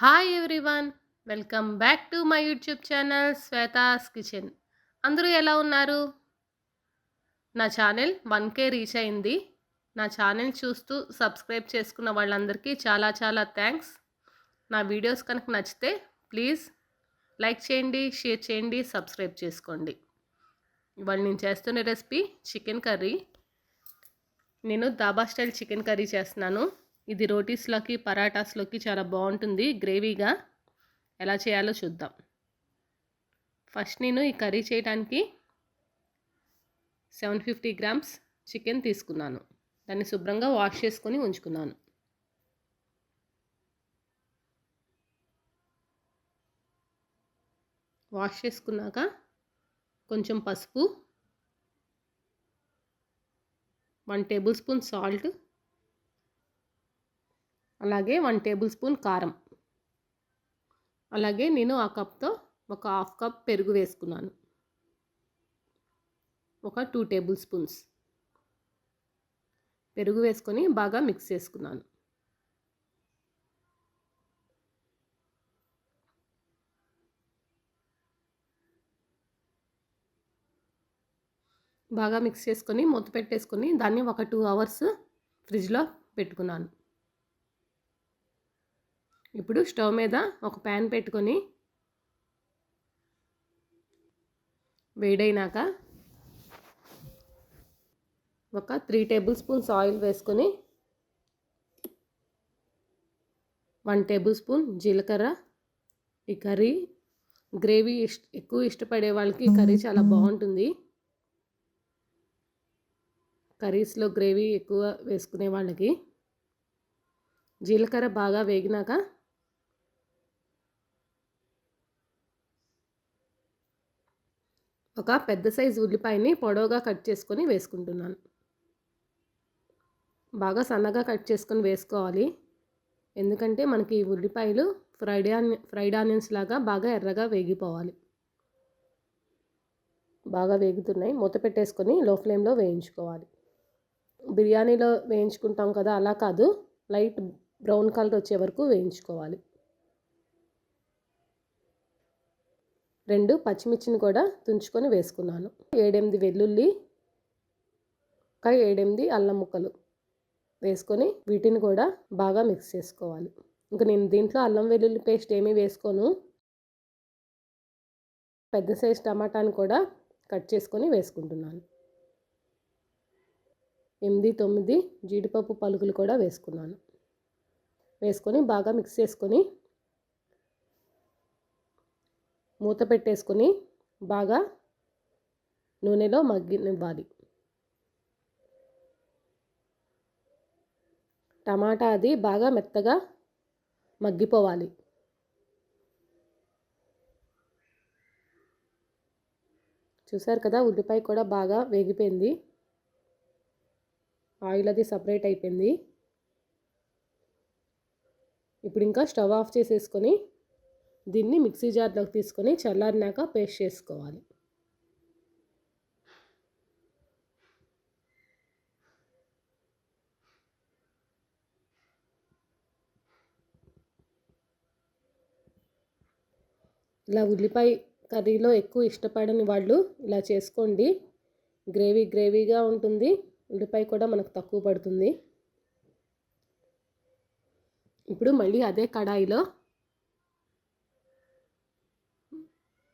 Hi everyone welcome back to my YouTube channel Shweta's kitchen అందరూ ఎలా ఉన్నారు? నా ఛానల్ వన్ కే రీచ్ అయింది. నా ఛానల్ చూస్తూ సబ్స్క్రైబ్ చేసుకున్న వాళ్ళందరికీ చాలా చాలా థ్యాంక్స్ నా వీడియోస్ కనుక నచ్చితే ప్లీజ్ లైక్ చేయండి షేర్ చేయండి సబ్స్క్రైబ్ చేసుకోండి. ఇవాళ నేను చేస్తున్న రెసిపీ చికెన్ కర్రీ నేను దాబా స్టైల్ చికెన్ కర్రీ చేస్తున్నాను. ఇది రోటీస్లోకి పరాటాస్లోకి చాలా బాగుంటుంది. గ్రేవీగా ఎలా చేయాలో చూద్దాం. ఫస్ట్ నేను ఈ కర్రీ చేయడానికి సెవెన్ ఫిఫ్టీ గ్రామ్స్ చికెన్ తీసుకున్నాను. దాన్ని శుభ్రంగా వాష్ చేసుకొని ఉంచుకున్నాను. వాష్ చేసుకున్నాక కొంచెం పసుపు వన్ టేబుల్ స్పూన్ సాల్ట్ అలాగే వన్ టేబుల్ స్పూన్ కారం. అలాగే నేను ఆ కప్తో ఒక హాఫ్ కప్ పెరుగు వేసుకున్నాను. ఒక టూ టేబుల్ స్పూన్స్. పెరుగు వేసుకొని బాగా మిక్స్ చేసుకున్నాను. బాగా మిక్స్ చేసుకొని మూత పెట్టేసుకొని దాన్ని ఒక టూ అవర్స్ ఫ్రిడ్జ్లో పెట్టుకున్నాను. ఇప్పుడు స్టవ్ మీద ఒక ప్యాన్ పెట్టుకొని వేడైనాక ఒక త్రీ టేబుల్ స్పూన్స్ ఆయిల్ వేసుకొని వన్ టేబుల్ స్పూన్ జీలకర్ర. ఈ కర్రీ గ్రేవీ ఇష్ట ఎక్కువ ఇష్టపడే వాళ్ళకి ఈ కర్రీ చాలా బాగుంటుంది. కర్రీస్లో గ్రేవీ ఎక్కువ వేసుకునే వాళ్ళకి. జీలకర్ర బాగా వేగినాక ఒక పెద్ద సైజు ఉల్లిపాయని పొడవుగా కట్ చేసుకొని వేసుకుంటున్నాను. బాగా సన్నగా కట్ చేసుకొని వేసుకోవాలి. ఎందుకంటే మనకి ఉల్లిపాయలు ఫ్రైడ్ ఆనియన్ ఫ్రైడ్ ఆనియన్స్ లాగా బాగా ఎర్రగా వేగిపోవాలి. బాగా వేగుతున్నాయి. మూత పెట్టేసుకొని లో ఫ్లేమ్లో వేయించుకోవాలి. బిర్యానీలో వేయించుకుంటాం కదా అలా కాదు. లైట్ బ్రౌన్ కలర్ వచ్చే వరకు వేయించుకోవాలి. రెండు పచ్చిమిర్చిని కూడా తుంచుకొని వేసుకున్నాను. ఏడెనిమిది వెల్లుల్లి ఒక ఏడెనిమిది అల్లం ముక్కలు వేసుకొని వీటిని కూడా బాగా మిక్స్ చేసుకోవాలి. ఇంకా నేను దీంట్లో అల్లం వెల్లుల్లి పేస్ట్ ఏమీ వేసుకోను. పెద్ద సైజ్ టమాటాని కూడా కట్ చేసుకొని వేసుకుంటున్నాను. ఎనిమిది తొమ్మిది జీడిపప్పు పలుకులు కూడా వేసుకున్నాను. వేసుకొని బాగా మిక్స్ చేసుకొని మూత పెట్టేసుకొని బాగా నూనెలో మగ్గినివ్వాలి. టమాటా అది బాగా మెత్తగా మగ్గిపోవాలి. చూసారు కదా ఉల్లిపాయ కూడా బాగా వేగిపోయింది. ఆయిల్ అది సపరేట్ అయిపోయింది. ఇప్పుడు ఇంకా స్టవ్ ఆఫ్ చేసేసుకొని దీన్ని మిక్సీ జార్లోకి తీసుకొని చల్లారినాక పేస్ట్ చేసుకోవాలి. ఇలా ఉల్లిపాయ కర్రీలో ఎక్కువ ఇష్టపడని వాళ్ళు ఇలా చేసుకోండి. గ్రేవీ గ్రేవీగా ఉంటుంది. ఉల్లిపాయ కూడా మనకు తక్కువ పడుతుంది. ఇప్పుడు మళ్ళీ అదే కడాయిలో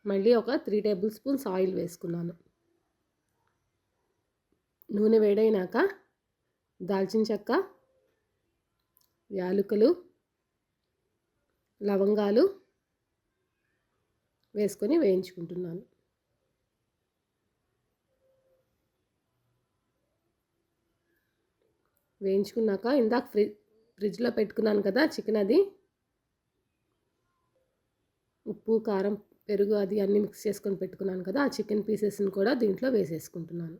మళ్ళీ ఒక త్రీ టేబుల్ స్పూన్స్ ఆయిల్ వేసుకున్నాను. నూనె వేడైనాక దాల్చిన చెక్క యాలకులు లవంగాలు వేసుకొని వేయించుకుంటున్నాను. వేయించుకున్నాక ఇందాక ఫ్రి ఫ్రిడ్జ్లో పెట్టుకున్నాను కదా చికెన్ అది. ఉప్పు కారం పెరుగు అది అన్నీ మిక్స్ చేసుకొని పెట్టుకున్నాను కదా ఆ చికెన్ పీసెస్ని కూడా దీంట్లో వేసేసుకుంటున్నాను.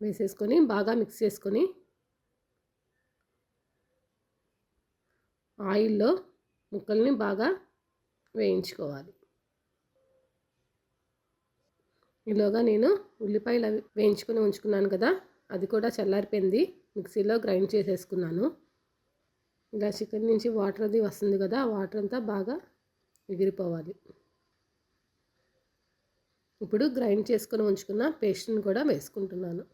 వేసేసుకొని బాగా మిక్స్ చేసుకొని ఆయిల్లో ముక్కల్ని బాగా వేయించుకోవాలి. ఈలోగా నేను ఉల్లిపాయలు అవి వేయించుకొని ఉంచుకున్నాను కదా అది కూడా చల్లారిపోయింది. మిక్సీలో గ్రైండ్ చేసేసుకున్నాను. ఇలా చికెన్ నుంచి వాటర్ అది వస్తుంది కదా ఆ వాటర్ అంతా బాగా ఎగిరిపోవాలి. ఇప్పుడు గ్రైండ్ చేసుకొని ఉంచుకున్న పేస్ట్ని కూడా వేసుకుంటున్నాను.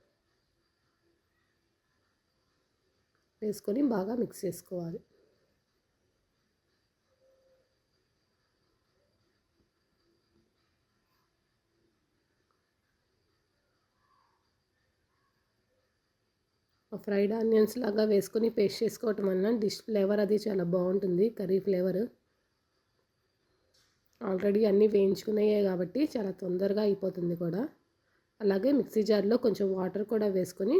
వేసుకొని బాగా మిక్స్ చేసుకోవాలి. ఫ్రైడ్ ఆనియన్స్ లాగా వేసుకొని పేస్ట్ చేసుకోవటం వలన డిష్ ఫ్లేవర్ అది చాలా బాగుంటుంది కర్రీ ఫ్లేవర్. ఆల్రెడీ అన్నీ వేయించుకున్నాయే కాబట్టి చాలా తొందరగా అయిపోతుంది కూడా. అలాగే మిక్సీ జార్లో కొంచెం వాటర్ కూడా వేసుకొని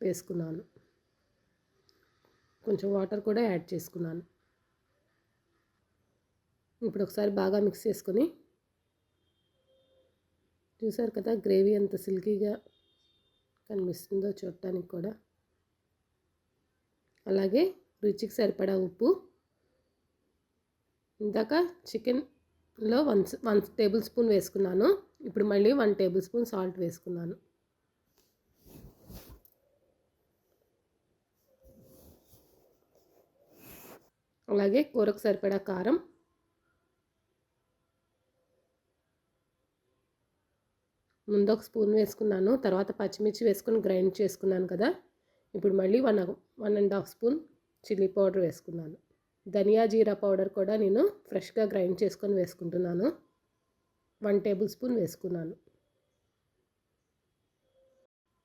వేసుకున్నాను. కొంచెం వాటర్ కూడా యాడ్ చేసుకున్నాను. ఇప్పుడు ఒకసారి బాగా మిక్స్ చేసుకొని చూసారు కదా గ్రేవీ ఎంత సిల్కీగా కనిపిస్తుందో చూడటానికి కూడా. అలాగే రుచికి సరిపడా ఉప్పు. ఇందాక చికెన్లో వన్ వన్ టేబుల్ స్పూన్ వేసుకున్నాను. ఇప్పుడు మళ్ళీ వన్ టేబుల్ స్పూన్ సాల్ట్ వేసుకున్నాను. అలాగే కూరకు సరిపడా కారం. ముందు ఒక స్పూన్ వేసుకున్నాను తర్వాత పచ్చిమిర్చి వేసుకొని గ్రైండ్ చేసుకున్నాను కదా. ఇప్పుడు మళ్ళీ one one and half spoon chilli powder వేసుకున్నాను. ధనియా జీరా పౌడర్ కూడా నేను ఫ్రెష్గా గ్రైండ్ చేసుకొని వేసుకుంటున్నాను. వన్ టేబుల్ స్పూన్ వేసుకున్నాను.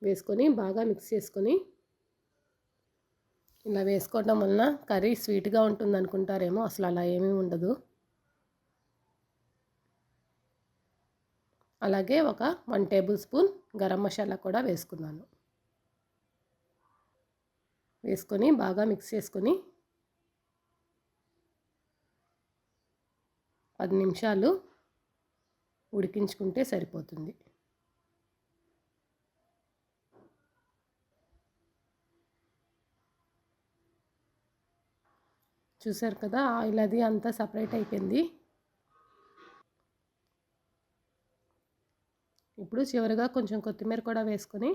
వేసుకొని బాగా మిక్స్ చేసుకొని ఇలా వేసుకోవడం వలన కర్రీ స్వీట్గా ఉంటుంది అనుకుంటారేమో అసలు అలా ఏమీ ఉండదు. అలాగే ఒక one tablespoon garam masala కూడా వేసుకున్నాను. వేసుకొని బాగా మిక్స్ చేసుకొని పది నిమిషాలు ఉడికించుకుంటే సరిపోతుంది. చూసారు కదా ఆయిల్ అది అంతా సపరేట్ అయిపోయింది. ఇప్పుడు చివరిగా కొంచెం కొత్తిమీర కూడా వేసుకొని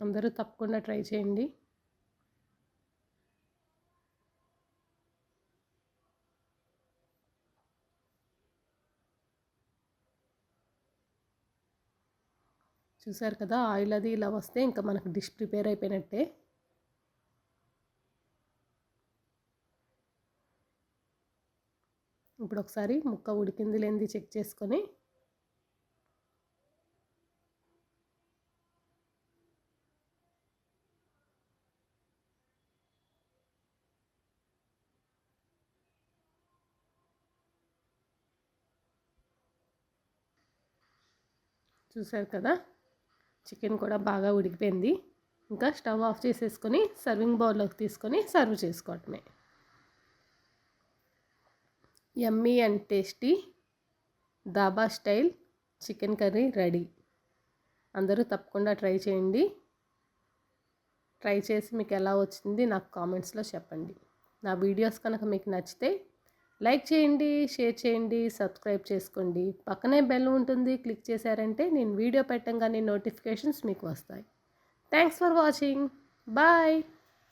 అందరూ తప్పకుండా ట్రై చేయండి. చూసారు కదా ఆయిల్ అది ఇలా వస్తే ఇంకా మనకు డిష్ ప్రిపేర్ అయిపోయినట్టే. ఇప్పుడు ఒకసారి ముక్క ఉడికింది లేనిది చెక్ చేసుకొని చూసారు కదా? చికెన్ కూడా బాగా ఉడికిపోయింది. ఇంకా స్టవ్ ఆఫ్ చేసేసుకొని సర్వింగ్ బౌల్లోకి తీసుకొని సర్వ్ చేసుకోవటమే yummy and tasty dhaba style chicken curry ready. అందరూ తప్పకుండా ట్రై చేయండి. ట్రై చేసి మీకు ఎలా వచ్చింది నాకు కామెంట్స్లో చెప్పండి. నా వీడియోస్ కనుక మీకు నచ్చితే లైక్ చేయండి షేర్ చేయండి సబ్స్క్రైబ్ చేసుకోండి. పక్కనే బెల్ ఉంటుంది క్లిక్ చేశారంటే నేను వీడియో పెట్టంగానే నోటిఫికేషన్స్ మీకు వస్తాయి. Thanks for watching. బాయ్.